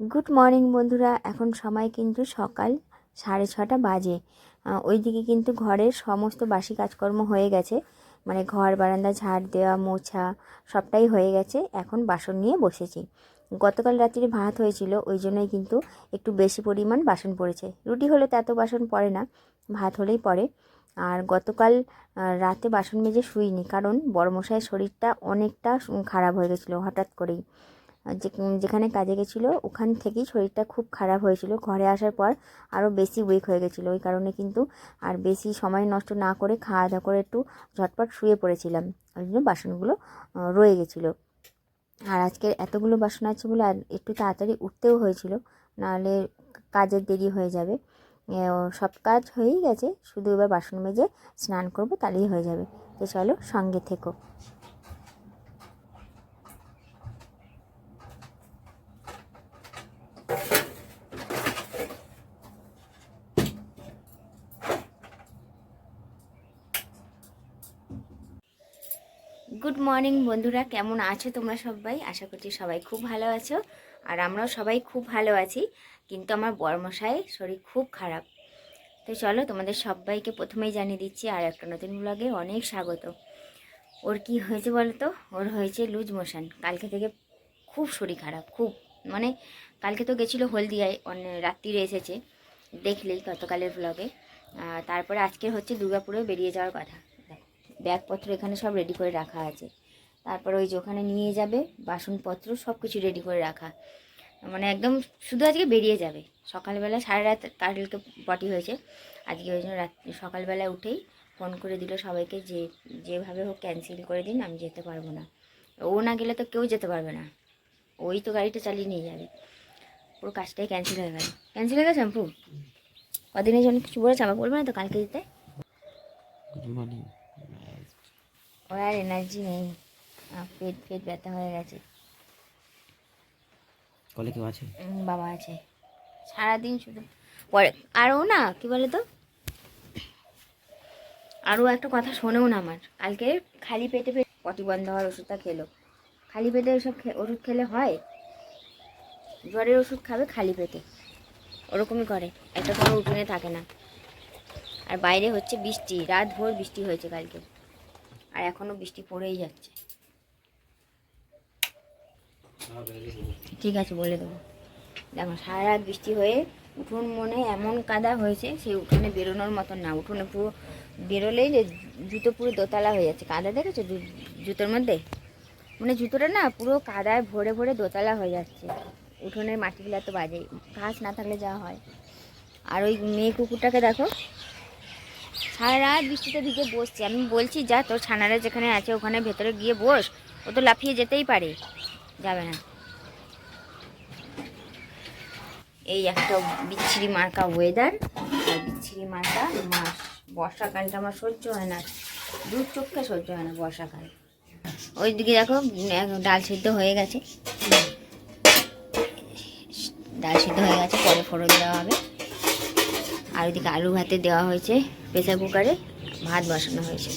Good morning বন্ধুরা, এখন সময় কিন্তু সকাল সাড়ে ছটা বাজে। ওইদিকে কিন্তু ঘরের সমস্ত বাসি কাজকর্ম হয়ে গেছে। মানে ঘর, বারান্দা, ঝাড় দেওয়া, মোছা সবটাই হয়ে গেছে। এখন বাসন নিয়ে বসেছি। গতকাল রাত্রিরে ভাত হয়েছিল, ওই জন্যই কিন্তু একটু বেশি পরিমাণ বাসন পড়েছে। রুটি হলে তো এত বাসন পড়ে না, ভাত হলেই পড়ে। আর গতকাল রাতে বাসন মেজে শুইনি, কারণ বড়মশাইয়ের শরীরটা অনেকটা খারাপ হয়ে গেছিল হঠাৎ করেই। যে যেখানে কাজে গেছিল, ওখান থেকেই শরীরটা খুব খারাপ হয়েছিল। ঘরে আসার পর আরও বেশি উইক হয়ে গেছিল। ওই কারণে কিন্তু আর বেশি সময় নষ্ট না করে খাওয়া দাওয়া করে একটু ঝটপট শুয়ে পড়েছিলাম। ওই জন্য বাসনগুলো রয়ে গেছিল। আর আজকে এতগুলো বাসন আছে বলে আর একটু তাড়াতাড়ি উঠতেও হয়েছিল। নাহলে কাজের দেরি হয়ে যাবে। সব কাজ হয়েই গেছে। শুধু এবার বাসন মেজে স্নান করব, তাহলেই হয়ে যাবে। তো চলো সঙ্গে থেকো গুড মর্নিং বন্ধুরা, কেমন আছো তোমরা সবাই? আশা করছি সবাই খুব ভালো আছো, আর আমরাও সবাই খুব ভালো আছি। কিন্তু আমার বড়মশাই শরীর খুব খারাপ। তো চলো তোমাদের সবাইকে প্রথমেই জানিয়ে দিচ্ছি, আর একটা নতুন ব্লগে অনেক স্বাগত। ওর কি হয়েছে বলো তো? ওর হয়েছে লুজ মোশন। কালকে থেকে খুব শরীর খারাপ, খুব। মানে কালকে তো গেছিল হলদিয়ায় অনেক রাত্রিরে এসেছে। দেখলেই গতকালের ব্লগে তারপরে আজকে হচ্ছে দুর্গাপুরে বেরিয়ে যাওয়ার কথা। ব্যাগপত্র এখানে সব রেডি করে রাখা আছে। তারপর ওই যে ওখানে নিয়ে যাবে বাসনপত্র সব কিছু রেডি করে রাখা। মানে একদম শুধু আজকে বেরিয়ে যাবে। সকালবেলা সাড়ে রাত কালকে পটি হয়েছে। আজকে ওই জন্য রাত সকালবেলা উঠেই ফোন করে দিল সবাইকে যে যেভাবে হোক ক্যান্সেল করে দিন আমি যেতে পারব না। ও না গেলে তো কেউ যেতে পারবে না। ওই তো গাড়িটা চালিয়ে নিয়ে যাবে। পুরো কাজটাই ক্যান্সেল হয়ে গেল। ক্যান্সেল হয়ে গেছে আম্পু কদিনের জন্য কিছু বলেছে? আবার বলবে না তো কালকে দিতে? গুড মর্নিং ওর আর এনার্জি নেই। পেট পেট ব্যথা হয়ে গেছে। কলে কেউ আছে? বাবা আছে। সারাদিন শুধু পরে আরও না কি বলে তো আরও একটা কথা শোনেও না আমার। কালকে খালি পেটে পেটে প্রতিবন্ধ হওয়ার ওষুধটা খেলো। খালি পেটে ওসব ওষুধ খেলে হয়? জ্বরের ওষুধ খাবে খালি পেটে। ওরকমই করে। একটা কোনো উঠোনে থাকে না। আর বাইরে হচ্ছে বৃষ্টি। রাত ভোর বৃষ্টি হয়েছে কালকে। আর এখনও বৃষ্টি পড়েই যাচ্ছে। ঠিক আছে, বলে দেবো। দেখো সারা রাত বৃষ্টি হয়ে উঠোন মনে এমন কাদা হয়েছে, সেই উঠোনে বেরোনোর মতন না। উঠোনে পুরো বেরোলেই যে জুতো পুরো দোতলা হয়ে যাচ্ছে। কাদা দেখেছ জুতোর মধ্যে? মানে জুতোটা না পুরো কাদায় ভরে ভরে দোতলা হয়ে যাচ্ছে। উঠোনের মাটিগুলো এত বাজে। ঘাস না থাকলে যা হয়। আর ওই মেয়ে কুকুরটাকে দেখো সারা রাত বৃষ্টিতে ভিজে বসছে। আমি বলছি, যা, তোর ছানারা যেখানে আছে, ওখানে ভেতরে গিয়ে বস। ও তো লাফিয়ে যেতেই পারে। যাবে না। এই একটা বিচ্ছিরি মার্কা ওয়েদার বিচ্ছিরি মার্কা মাস। বর্ষাকালটা আমার সহ্য হয় না। দু চোখে সহ্য হয় না বর্ষাকাল। ওই দিকে দেখো ডাল সিদ্ধ হয়ে গেছে। ডাল সিদ্ধ হয়ে গেছে, পরে ফোড়ন দেওয়া হবে। আর ওইদিকে আলু ভাতে দেওয়া হয়েছে। প্রেসার কুকারে ভাত বসানো হয়েছে।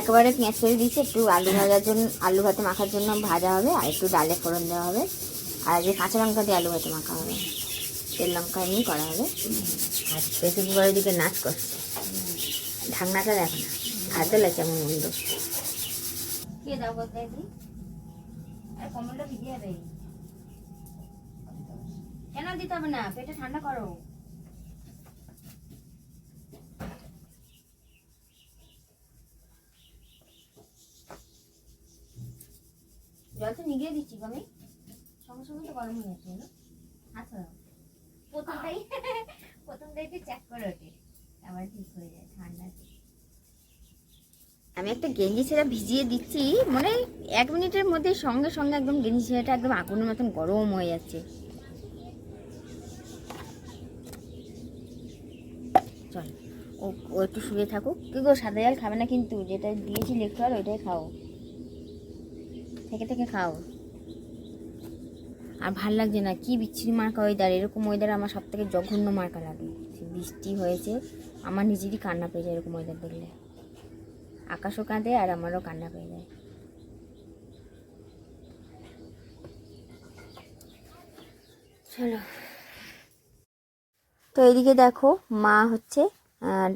একেবারে পেঁয়াজ ফেলে দিয়েছি একটু আলু ভাজার জন্য আলু ভাতে মাখার জন্য ভাজা হবে আর একটু ডালে ফোড়ন দেওয়া হবে। আর যে কাঁচা লঙ্কা দিয়ে আলু ভাতে মাখা হবে। তেল লঙ্কা এমনি করা হবে। আর প্রেসার কুকারের দিকে নাচ করছে ঢাকনাটা দেখো না। খাদ্য লাগছে এমন মন্দ কে দাও বলতে কমলটা ভিজে যাবে কেন দিতে হবে না? পেটে ঠান্ডা করো। জল তো নিগিয়ে দিচ্ছি আমি। সঙ্গে সঙ্গে তো গরম হয়ে যাচ্ছে, না? আচ্ছা। প্রথমটাই প্রথমটাই তো চেক করে ওঠে। আবার ঠিক হয়ে যায়, ঠান্ডা আমি একটা গেঞ্জি ছেঁড়া ভিজিয়ে দিচ্ছি মানে এক মিনিটের মধ্যে সঙ্গে সঙ্গে একদম গেঞ্জি ছেঁড়াটা একদম আগুনের মতন গরম হয়ে যাচ্ছে। চল, ও ও একটু শুয়ে থাকুক। কি গো, সাদা জল খাবে না কিন্তু? যেটা দিয়েছি একটু আর ওইটাই খাও। থেকে থেকে খাও। আর ভালো লাগছে না, কি বিচ্ছিরি মার্কা ওয়েদার এরকম ওয়েদার আমার সব থেকে জঘন্য মার্কা লাগে। বৃষ্টি হয়েছে, আমার নিজেরই কান্না পেয়ে যায় এরকম ওয়েদার দেখলে। আকাশও কাঁদে আর আমারও কান্না পেয়ে যায়। চলো। তো এইদিকে দেখো মা হচ্ছে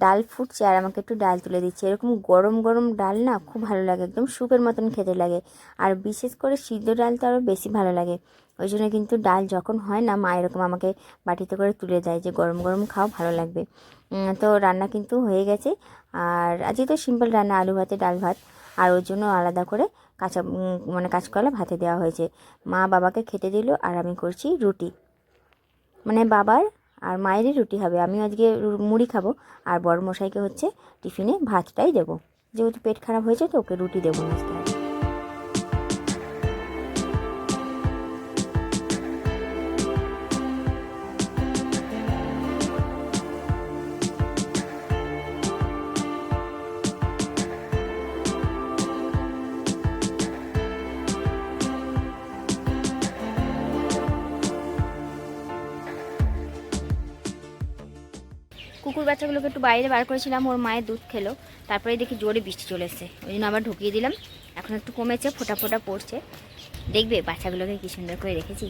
ডাল ফুটছে আর আমাকে একটু ডাল তুলে দিচ্ছে। এরকম গরম গরম ডাল না খুব ভালো লাগে, একদম স্যুপের মতন খেতে লাগে। আর বিশেষ করে সিদ্ধ ডাল তো আরও বেশি ভালো লাগে। ওই জন্য কিন্তু ডাল যখন হয় না, মা এরকম আমাকে বাটিতে করে তুলে দেয় যে গরম গরম খাও, ভালো লাগবে। তো রান্না কিন্তু হয়ে গেছে। আর আজকে তো সিম্পল রান্না আলু ভাতে, ডাল ভাত। আর ওর জন্য আলাদা করে কাঁচা মানে কাঁচকলা ভাতে দেওয়া হয়েছে। মা বাবাকে খেতে দিল আর আমি করছি রুটি। মানে বাবার আর মায়েরই রুটি হবে। আমি আজকে মুড়ি খাব। আর বড় মশাইকে হচ্ছে টিফিনে ভাতটাই দেবো। যেহেতু পেট খারাপ হয়েছে, তো ওকে রুটি দেবো আজকে কুকুর বাচ্চাগুলোকে একটু বাইরে বার করেছিলাম, ওর মায়ের দুধ খেলো। তারপরে দেখি জোরে বৃষ্টি চলে এসছে। ওই জন্য আবার ঢুকিয়ে দিলাম। এখন একটু কমেছে, ফোটা ফোটা পড়ছে। দেখবে বাচ্চাগুলোকে কি সুন্দর করে রেখেছি।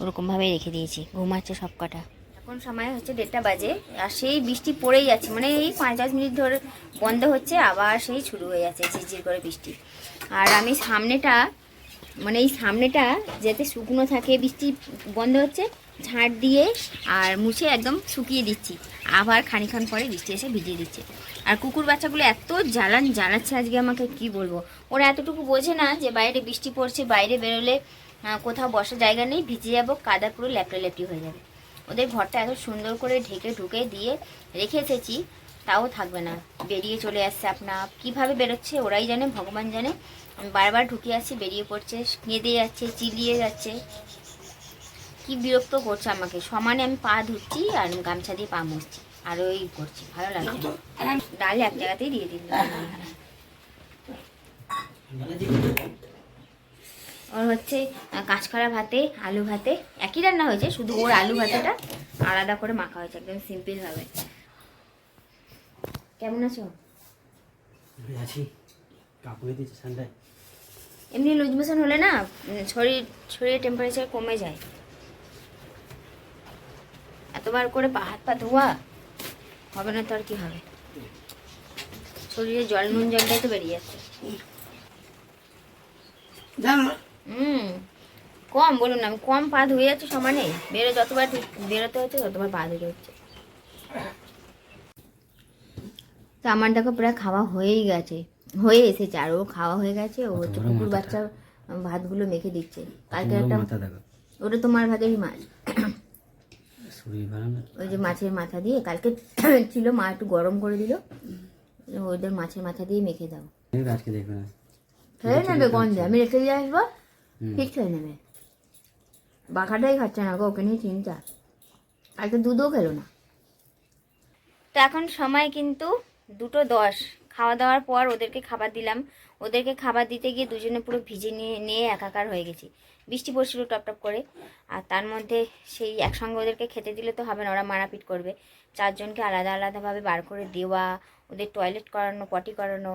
ওরকমভাবেই রেখে দিয়েছি। ঘুমাচ্ছে সব কটা এখন সময় হচ্ছে দেড়টা বাজে, আর সেই বৃষ্টি পড়েই যাচ্ছে। মানে এই পাঁচ দশ মিনিট ধরে বন্ধ হচ্ছে, আবার সেই শুরু হয়ে যাচ্ছে, ঝিরঝির করে বৃষ্টি। আর আমি সামনেটা মানে এই সামনেটা যাতে শুকনো থাকে, বৃষ্টি বন্ধ হচ্ছে, ঝাঁট দিয়ে আর মুছে একদম শুকিয়ে দিচ্ছি। আবার খানিক্ষণ পরে বৃষ্টি এসে ভিজিয়ে দিচ্ছে। আর কুকুর বাচ্চাগুলো এত জ্বালান, জ্বালাচ্ছে আজকে আমাকে, কি বলব? ওরা এতটুকু বোঝে না যে বাইরে বৃষ্টি পড়ছে, বাইরে বেরোলে কোথাও বসার জায়গা নেই, ভিজে যাব, কাদা পুরো ল্যাপটা ল্যাপটি হয়ে যাবে। ওদের ঘরটা এত সুন্দর করে ঢেকে ঢুকে দিয়ে রেখে এসেছি, তাও থাকবে না। বেরিয়ে চলে আসছে আপনা আপ। কীভাবে বেরোচ্ছে ওরাই জানে, ভগবান জানে। বারবার ঢুকে আসছি, বেরিয়ে পড়ছে, কেঁদে যাচ্ছে চিলিয়ে যাচ্ছে। কি বিরক্ত করছে আমাকে। সমানে আমি পা ধুচ্ছি আর গামছা দিয়ে পা মুছছি। আর ওই করছি, ভালো লাগছে। ডাল এক জায়গাতেই দিয়ে দিল। ওর হচ্ছে কাঁচকড়া ভাতে আলু ভাতে একই রান্না হয়েছে শুধু ওর আলু ভাতেটা আলাদা করে মাখা হয়েছে একদম সিম্পল ভাবে। কেমন আছো? আছি। কাপড়ে দিয়েছে ঠান্ডায় এমনি লুজ মোশন হলে না শরীর শরীরের টেম্পারেচার কমে যায়। এতবার করে পা হাত পা ধোয়া হবে না তো আর কি হবে? শরীরে জল নুন জলটাই তো বেরিয়ে যাচ্ছে। হুম কম বলুন না আমি কম পা ধুয়ে যাচ্ছি সমানে। বেরো যতবার বেরোতে হচ্ছে ততবার পা ধুয়ে হচ্ছে। তো আমার দেখো প্রায় খাওয়া হয়েই গেছে হয়ে এসেছে আর ও খাওয়া হয়ে গেছে ও হচ্ছে কুকুর। বাচ্চা ভাতগুলো মেখে দিচ্ছে। কালকে একটা ওটা তোমার ভাতেরই মাছ। ওই যে মাছের মাথা দিয়ে কালকে ছিল মা একটু গরম করে দিল। ওদের মাছের মাথা দিয়ে মেখে দাও। আজকে দেখবে না। খেয়ে নেবে গন্ধে আমি রেখে দিয়ে আসব। ঠিক খেয়ে নেবে। বাঘাটাই খাচ্ছে না গো ওকে নিয়ে চিন্তা। কালকে দুধও খেলো না। তো এখন সময় কিন্তু দুটো দশ। খাওয়া দাওয়ার পর ওদেরকে খাবার দিলাম। ওদেরকে খাবার দিতে গিয়ে দুজনে পুরো ভিজে নিয়ে নিয়ে একাকার হয়ে গেছি। বৃষ্টি পড়ছিল টপ টপ করে। আর তার মধ্যে সেই একসঙ্গে ওদেরকে খেতে দিলে তো হবে না ওরা মারাপিট করবে। চারজনকে আলাদা আলাদাভাবে বার করে দেওয়া ওদের টয়লেট করানো পটি করানো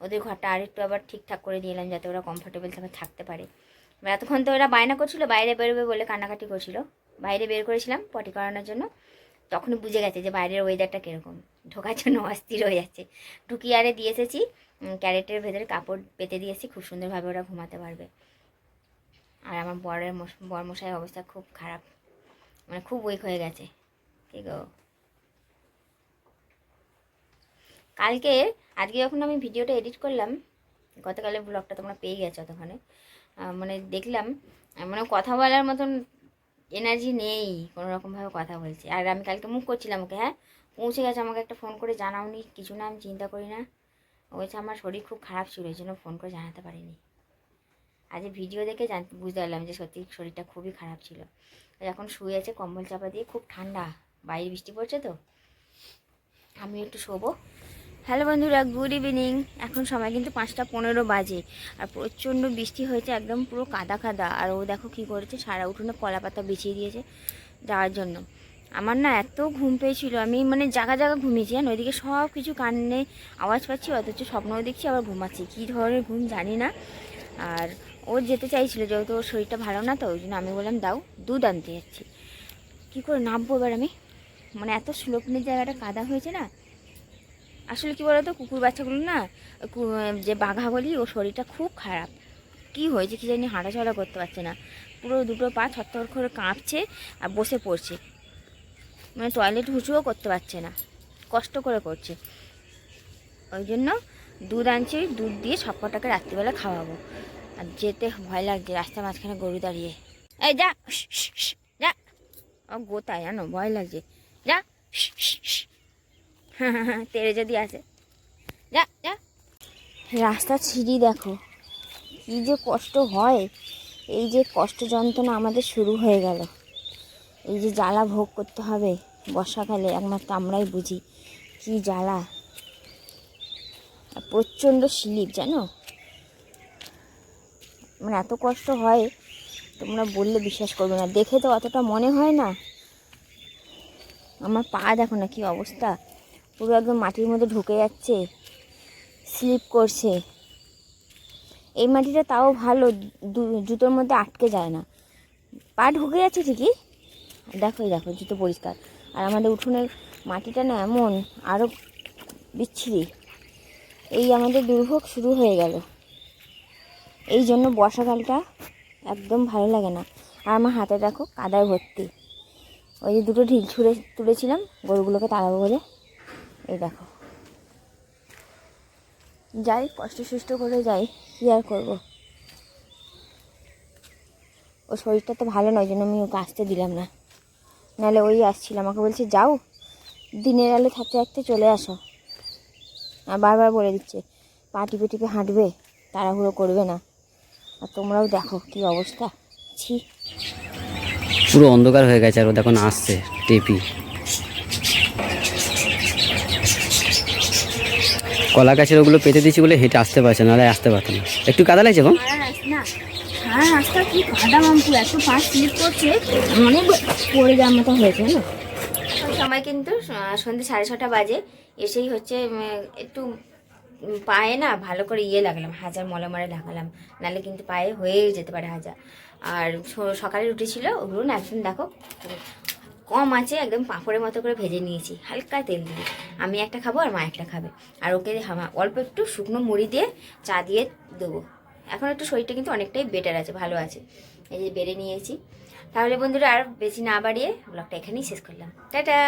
ওদের ঘরটা আরেকটু আবার ঠিকঠাক করে দিলাম যাতে ওরা কমফোর্টেবল ভাবে থাকতে পারে। এতক্ষণ তো ওরা বায়না করছিল, বাইরে বেরোবে বলে কান্নাকাটি করছিল। বাইরে বের করেছিলাম পটি করানোর জন্য। তখনই বুঝে গেছে যে বাইরের ওয়েদারটা কীরকম। ঢোকার জন্য অস্থির হয়ে যাচ্ছে। ঢুকিয়ে আরে দিয়ে এসেছি ক্যারেটের ভেতরে কাপড় পেতে দিয়েছি খুব সুন্দরভাবে ওরা ঘুমাতে পারবে। আর আমার বরের মশ- বরমশাই অবস্থা খুব খারাপ। মানে খুব উইক হয়ে গেছে। কি গো? কালকে, আজকে যখন আমি ভিডিওটা এডিট করলাম, গতকালের ব্লগটা তোমরা পেয়ে গেছো তখন মানে দেখলাম মানে কথা বলার মতন এনার্জি নেই কোনো রকমভাবে কথা বলছে। আর আমি কালকে মুখ করছিলাম ওকে হ্যাঁ? পৌঁছে গেছে, আমাকে একটা ফোন করে জানাওনি, কিছু না, আমি চিন্তা করি না। বলছে, আমার শরীর খুব খারাপ ছিল, এই জন্য ফোন করে জানাতে পারিনি। আজ ভিডিও দেখে জানতে বুঝতে পারলাম যে সত্যি শরীরটা খুবই খারাপ ছিল। এখন শুয়ে আছে, কম্বল চাপা দিয়ে, খুব ঠান্ডা। বাইরে বৃষ্টি পড়ছে তো। আমি একটু শোবো। হ্যালো বন্ধুরা, গুড ইভিনিং। এখন সময় কিন্তু পাঁচটা পনেরো বাজে আর প্রচণ্ড বৃষ্টি হয়েছে, একদম পুরো কাদা কাদা। আর ও দেখো কী করেছে, সারা উঠোনে কলা পাতা বিছিয়ে দিয়েছে যাওয়ার জন্য। আমার না এত ঘুম পেয়েছিল, আমি মানে জায়গা জায়গা ঘুমিয়েছি, জানো? ওইদিকে সব কিছু কান্নে আওয়াজ পাচ্ছি, অথচ স্বপ্নও দেখছি, আবার ঘুমাচ্ছি। কী ধরনের ঘুম জানি না। আর ও যেতে চাইছিল, যেহেতু ওর শরীরটা ভালো না, তো ওই জন্য আমি বললাম, দাও, দুধ আনতে যাচ্ছি। কী করে নামবো এবার আমি? মানে এত স্লোপনের জায়গাটা কাদা হয়েছে না আসলে কি বলতো, কুকুর বাচ্চাগুলো না যে বাঘা বলি ও শরীরটা খুব খারাপ। কি হয়েছে কি জানি হাঁটাচলা করতে পারছে না। পুরো দুটো পা থরথর করে কাঁপছে আর বসে পড়ছে। মানে টয়লেট হুঁচুও করতে পারছে না। কষ্ট করে করছে। ওই জন্য দুধ আনছি, দুধ দিয়ে সব কটাকে রাত্রিবেলা খাওয়াবো। আর যেতে ভয় লাগছে, রাস্তার মাঝখানে গরু দাঁড়িয়ে। এই যা যা। ও গোতায় জানো, ভয় লাগছে। যা। তেরে যদি আসে। যা যা। রাস্তার সিঁড়ি দেখো। কি যে কষ্ট হয়। এই যে কষ্ট যন্ত্রণা আমাদের শুরু হয়ে গেল। এই যে জ্বালা ভোগ করতে হবে বর্ষাকালে, একমাত্র আমরাই বুঝি কি জ্বালা। প্রচণ্ড স্লিপ জানো? মানে এত কষ্ট হয়, তোমরা বললে বিশ্বাস করবে না। দেখে তো অতটা মনে হয় না। আমার পা দেখো না কি অবস্থা। পুরো একদম মাটির মধ্যে ঢুকে যাচ্ছে স্লিপ করছে। এই মাটিটা তাও ভালো জুতোর মধ্যে আটকে যায় না। পা ঢুকে যাচ্ছে ঠিকই। দেখো দেখো, জুতো পরিষ্কার। আর আমাদের উঠোনের মাটিটা না এমন আরও বিচ্ছিরি। এই আমাদের দুর্ভোগ শুরু হয়ে গেল। এই জন্য বর্ষাকালটা একদম ভালো লাগে না। আর আমার হাতে দেখো কাদায় ভর্তি। ওই যে দুটো ঢিল ছুঁড়ে, তুলেছিলাম, গরুগুলোকে তাড়াবো বলে। এই দেখো। যাই, কষ্ট সুষ্ট করে যাই, কী আর করব? ও শরীরটা তো ভালো নয়, জন্য আমি ওকে আসতে দিলাম না। নাহলে ওই আসছিল, আমাকে বলছে, যাও, দিনের আলো থাকতে থাকতে চলে আসো। আর বারবার বলে দিচ্ছে, পা টিপে হাঁটবে, তাড়াহুড়ো করবে না। আর তোমরাও দেখো কি অবস্থা। ছি। পুরো অন্ধকার হয়ে গেছে আর ও দেখুন আসছে, টেপি। কলা গাছের ওগুলো পেতে দিচ্ছি বলে হেঁটে আসতে পারছে নাহলে আসতে পারতো না। একটু কাদা লাগছে গো রাস্তা কি কাদা মামপুর? এত পা স্লিপ করছে অনেক পড়ে যাওয়ার মতো হয়েছে না সময় কিন্তু সন্ধ্যে সাড়ে ছটা বাজে এসেই হচ্ছে একটু পায়ে না ভালো করে ইয়ে লাগালাম হাজার মলমারে লাগালাম নাহলে কিন্তু পায়ে হয়ে যেতে পারে হাজার আর সকালে রুটি ছিল ওগুলো না একদম দেখো কম আছে, একদম পাঁপড়ের মতো করে ভেজে নিয়েছি। হালকা তেল দিয়ে। আমি একটা খাব আর মা একটা খাবে। আর ওকে অল্প একটু শুকনো মুড়ি দিয়ে চা দিয়ে দেবো। এখন একটু শরীরটা কিন্তু অনেকটাই বেটার আছে, ভালো আছে। এই যে বেড়ে নিয়েছি। তাহলে বন্ধুরা আর বেশি না বাড়িয়ে ব্লগটা এখানেই শেষ করলাম। টাটা!